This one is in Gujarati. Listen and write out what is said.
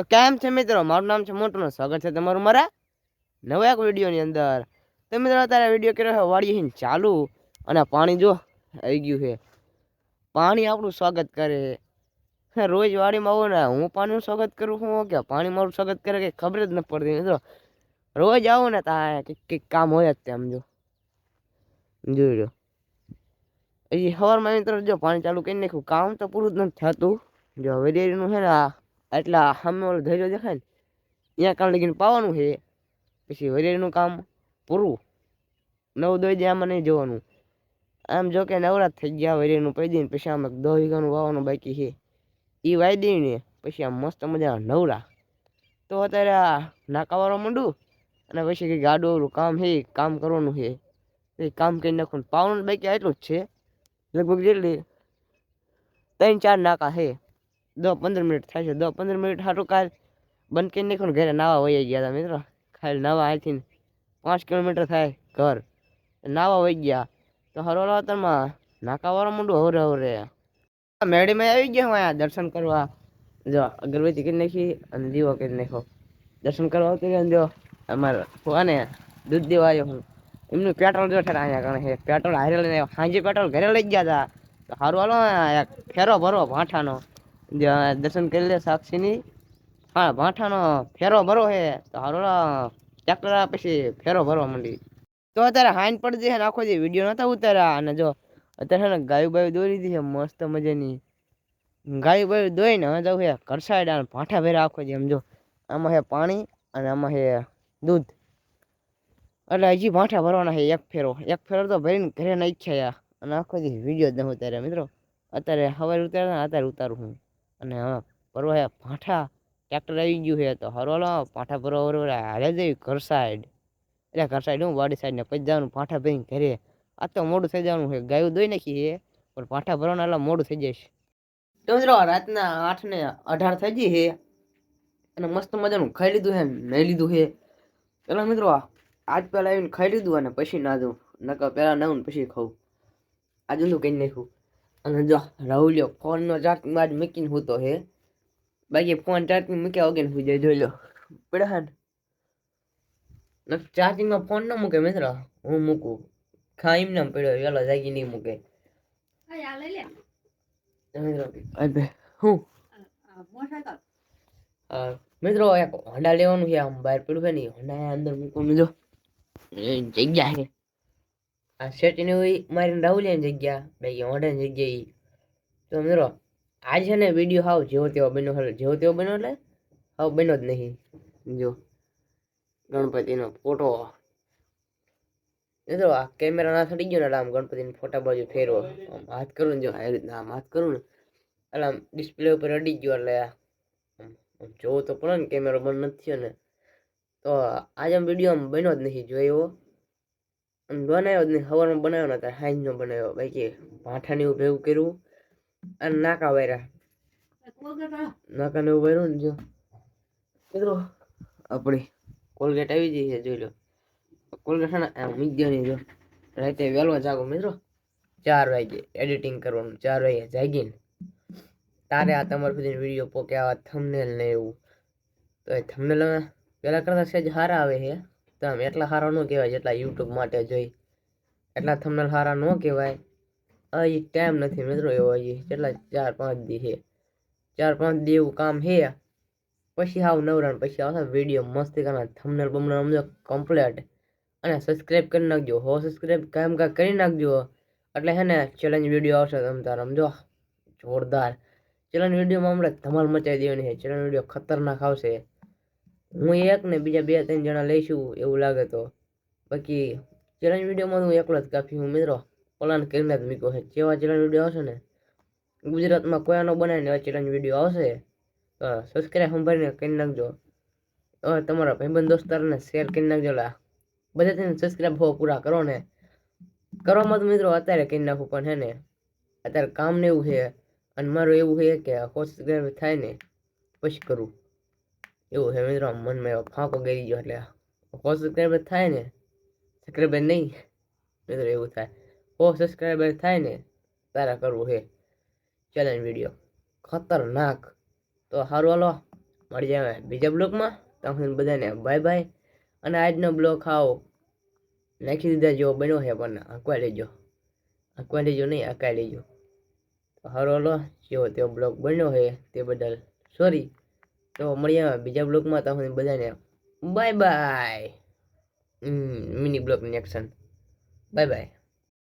તો કેમ છે મિત્રો? મારું નામ છે મોટું સ્વાગત છે તમારું મારા નવા એક વિડીયોની અંદર. તો મિત્રો, અત્યારે વીડિયો કર્યો છે વાળી ચાલુ. અને પાણી જો આવી ગયું છે. પાણી આપણું સ્વાગત કરે. રોજ વાડીમાં આવું ને, હું પાણીનું સ્વાગત કરું હું કે પાણી મારું સ્વાગત કરે કે ખબર જ ન પડતી મિત્રો. રોજ આવું ને તારે કંઈક કામ હોય જ તેમ જો. જોઈ લો. હજી સવારમાં મિત્રો જો પાણી ચાલુ કરી નાખ્યું. કામ તો પૂરું જ નથી થતું. જો વેરીનું છે ને આ એટલા સામે ઓલો ધૈર્ય દેખાય ને, ત્યાં કામ લગીને પાવાનું છે. પછી વેરિયરનું કામ પૂરું. નવ દોઈ દે આમાં નહીં જોવાનું. આમ જો કે નવરાત થઈ ગયા વેરિયરનું પડી દઈને પછી આમ એક વીઘાનું વાવવાનું બાકી છે. એ વાઈ દઈને પછી આમ મસ્ત મજા નવરા તો અત્યારે આ નાકાવાળો મંડું અને પછી કંઈ ગાડું કામ છે કામ કરવાનું છે. એ કામ કરી નાખવાનું. પાવાનું બાકી આટલું જ છે. લગભગ જેટલી ત્રણ ચાર નાકા છે. દસ પંદર મિનિટ થાય છે. દસ પંદર મિનિટ સારું કાલ બંધ કરી નાખ્યું ઘરે નાવા વહી ગયા હતા મિત્રો. ખાલી નાવા અહીંથી પાંચ કિલોમીટર થાય ઘર. નાવા વહી ગયા. તો હરોલા વતનમાં નાકાવાળા મોઢું હવરે હવરે. આ મેળીમાં આવી ગયા હું અહીંયા દર્શન કરવા. જો, અગરબત્તી કરી નાખી અને દીવો કરી નાખ્યો. દર્શન કરવા આવતી રહ્યા જો, અમારે ફોવાને દૂધ દેવા આવ્યો હું. એમનું પેટ્રોલ જો ઠેર અહીંયા કારણ છે. પેટ્રોલ હારે લઈને સાંજે પેટ્રોલ ઘરે લઈ ગયા હતા તો સારું હાલો ફેરો ભરો ભાંઠાનો. દર્શન કરી લે સાક્ષીની. હા ભાઠાનો ફેરો ભરો હે, તો હારો ટ્રેક્ટર પછી ફેરો ભરવા માંડી. તો અત્યારે હાઈન પડી જાય આખો જે વીડિયો નતા ઉતાર્યા, અને જો અત્યારે છે ને ગાયું બાયું દોરી દીધી છે મસ્ત મજાની. ગાયું બાયું દોઈને હવે જવું છે કરસાડ અને ભાંઠા ભેરા આખો જે એમ જો આમાં છે પાણી અને આમાં છે દૂધ. એટલે હજી ભાંઠા ભરવાના છે એક ફેરો. એક ફેરો તો ભરીને ઘરે નાખ્યા અને આખો જે વીડિયો જ ન ઉતાર્યા મિત્રો. અત્યારે હવે ઉતાર્યા અત્યારે ઉતારું હું. અને હવે પરવા પાઠા ટ્રેક્ટર આવી ગયું છે તો હરવાલો પાઠા ભરવા ભરવા હાલે જઈ ઘર સાઈડ એટલે ઘર સાઈડ હું, વાડી સાઈડ ને પછી જવાનું, પાઠા ભરીને ઘરે. આ તો મોડું થઈ જવાનું છે, ગાયું દોઈ નાખી છે, પણ પાઠા ભરવાના એટલે મોડું થઈ જશે. તો મિત્રો રાતના આઠ ને અઢાર થઈ ગઈ છે, અને મસ્ત મજાનું ખાઈ લીધું છે નહીં લીધું છે. પેલા મિત્રો, આજ પહેલાં આવીને ખાઈ લીધું અને પછી ના દઉં નકર પહેલાં ને પછી ખાઉં. આજે કંઈ કરી નાખ્યું. અને જો રાહુલ્યો ફોનનો ચાર્જિંગ બાદ મૂકીને હૂતો હે. બાકી ફોન ચાર્જિંગ મૂક્યા વગર હું જાય જોઈ લો પડે ને ચાર્જિંગમાં ફોન ન મૂકે મિત્ર હું મૂકું. ખાઈ એમ નામ પડ્યો વેલો જાગી નહીં મૂકે. હું મિત્રો. એક હોન્ડા લેવાનું છે આમ બહાર પડ્યું છે ને હોન્ડા અંદર મૂકવાનું જો જગ્યા છે. આ સેટીની હોય મારી રાહુલિયાની જગ્યા બાકી હોન્ડાની જગ્યા એ તો મિત્રો, આ છે ને વીડિયો હાવ જેવો તેવો બન્યો હાલ જેવો તેવો બન્યો એટલે હાવ બન્યો જ નહીં. જો, ગણપતિનો ફોટો. મિત્રો, આ કેમેરા ના થડી ગયો ને આમ ગણપતિના ફોટા બાજુ ફેરવો. આમ હાથ કરું ને જો આવી રીતના આમ હાથ કરું ને, એટલે આમ ડિસ્પ્લે ઉપર અડી ગયો એટલે આમ જોવો તો પડે ને કેમેરો બંધ નથી થયો ને. તો આજે આમ વીડિયો આમ બન્યો જ નથી જોયો. બનાવ્યો જ નહીં સવારમાં બનાવ્યો ને ત્યારે હાઈનો બનાવ્યો બાકી ભાઠાને એવું ભેગું કર્યું અને નાકા વાર્યા નાકાને એવું વાયરું ને જો. મિત્રો, આપણી કોલગેટ આવી જઈ છે, જોઈ લો. કોલગેટ ના ને મીડિયાની જો. રાતે વહેલો જાગો મિત્રો. ચાર વાગે એડિટિંગ કરવાનું, ચાર વાગે જાગીને. તારે આ તમારે સુધી વીડિયો પોકે આવા થમનેલ ને એવું. તો એ થમનેલ પહેલાં કરતાં સેજ સારા આવે છે. તો આમ એટલા સારા ન કહેવાય જેટલા યુટ્યુબ માટે જોઈ. એટલા થંબનેલ સારા ન કહેવાય. હજી ટાઈમ નથી મિત્રો એવો હજી. કેટલા ચાર પાંચ દી છે. ચાર પાંચ દી એવું કામ છે. પછી આવું નવરાણ, પછી આવશે વીડિયો મસ્તી કરવાના થમનેલ બમનેલ સમજો કમ્પ્લેટ અને સબસ્ક્રાઈબ કરી નાખજો હો. સબસ્ક્રાઈબ કામ કાંઈ કરી નાખજો એટલે છે ને ચેલેન્જ વીડિયો આવશે તમે તાર, સમજો? જોરદાર. ચેલેન્જ વિડીયોમાં હમણાં ધમાલ મચાવી દેવાની છે. ચેલેન્જ વીડિયો ખતરનાક આવશે. હું એક ને બીજા બે ત્રણ જણા લઈશું એવું લાગે તો. બાકી ચેલેન્જ વિડીયોમાં હું એકલો જ કાપી હું, મિત્રો. પ્લાન કરીને જ મૂક્યો છે. જેવા ચેલેન્જ વીડિયો આવશે ને, ગુજરાતમાં કોયાનો બનાવીને એવા ચેલેન્જ વીડિયો આવશે, તો સબસ્ક્રાઈબ સંભાળીને કરી નાખજો. હવે તમારા ભાઈબંધ દોસ્તારને શેર કરી નાખજો લા. બધા તેને સબસ્ક્રાઈબ હોવા પૂરા કરો ને. કરવામાં તો મિત્રો અત્યારે કરી નાખું પણ હે ને. અત્યારે કામ ને એવું છે. અને મારું એવું છે કે સબસ્ક્રાઈબ થાય ને, પછી કરું. એવું છે મિત્રો, મનમાં એવો ફાંકો ગરી ગયો એટલે સબસ્ક્રાઈબર થાય ને? સબસ્ક્રાઈબર નહીં. મિત્રો, એવું થાય. કો સબસ્ક્રાઈબર થાય ને? તારા કરવું છે. ચેલેન્જ વીડિયો ખતરનાક. તો સારું હાલો. મળી આવે બીજા બ્લોકમાં. તમને બધાને બાય બાય અને આજનો બ્લોક આવો. નાખી દીધા જેવો બન્યો છે પણ અકવા લેજો. અકવા લેજો નહીં અકાઈ લેજો. તો સારો હાલો. જેવો તેવો બ્લોગ બન્યો છે તે બદલ સોરી તો મળીએ બીજા બ્લોગમાં તો બધાને બાય બાય મિની બ્લોગની એક્શન બાય બાય